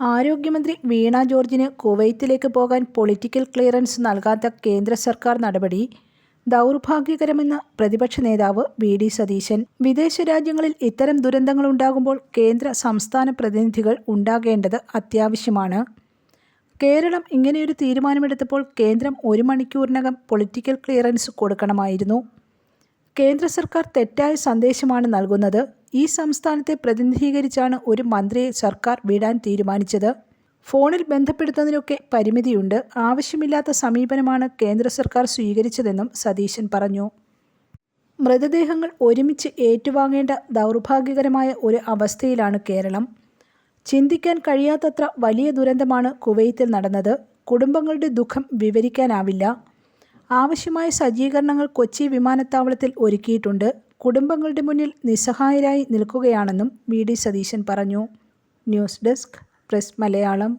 ആരോഗ്യമന്ത്രി വീണ ജോർജിന് കുവൈത്തിലേക്ക് പോകാൻ പൊളിറ്റിക്കൽ ക്ലിയറൻസ് നൽകാത്ത കേന്ദ്ര സർക്കാർ നടപടി ദൗർഭാഗ്യകരമെന്ന് പ്രതിപക്ഷ നേതാവ് വി ഡി സതീശൻ. വിദേശ രാജ്യങ്ങളിൽ ഇത്തരം ദുരന്തങ്ങൾ ഉണ്ടാകുമ്പോൾ കേന്ദ്ര സംസ്ഥാന പ്രതിനിധികൾ ഉണ്ടാകേണ്ടത് അത്യാവശ്യമാണ്. കേരളം ഇങ്ങനെയൊരു തീരുമാനമെടുത്തപ്പോൾ കേന്ദ്രം ഒരു മണിക്കൂറിനകം പൊളിറ്റിക്കൽ ക്ലിയറൻസ് കൊടുക്കണമായിരുന്നു. കേന്ദ്ര സർക്കാർ തെറ്റായ സന്ദേശമാണ് നൽകുന്നത്. ഈ സംസ്ഥാനത്തെ പ്രതിനിധീകരിച്ചാണ് ഒരു മന്ത്രിയെ സർക്കാർ വിടാൻ തീരുമാനിച്ചത്. ഫോണിൽ ബന്ധപ്പെടുത്തുന്നതിനൊക്കെ പരിമിതിയുണ്ട്. ആവശ്യമില്ലാത്ത സമീപനമാണ് കേന്ദ്ര സർക്കാർ സ്വീകരിച്ചതെന്നും സതീശൻ പറഞ്ഞു. മൃതദേഹങ്ങൾ ഒരുമിച്ച് ഏറ്റുവാങ്ങേണ്ട ദൗർഭാഗ്യകരമായ ഒരു അവസ്ഥയിലാണ് കേരളം. ചിന്തിക്കാൻ കഴിയാത്തത്ര വലിയ ദുരന്തമാണ് കുവൈത്തിൽ നടന്നത്. കുടുംബങ്ങളുടെ ദുഃഖം വിവരിക്കാനാവില്ല. ആവശ്യമായ സജ്ജീകരണങ്ങൾ കൊച്ചി വിമാനത്താവളത്തിൽ ഒരുക്കിയിട്ടുണ്ട്. കുടുംബങ്ങളുടെ മുന്നിൽ നിസ്സഹായരായി നിൽക്കുകയാണെന്നും വി. ഡി. സതീശൻ പറഞ്ഞു. News desk press Malayalam.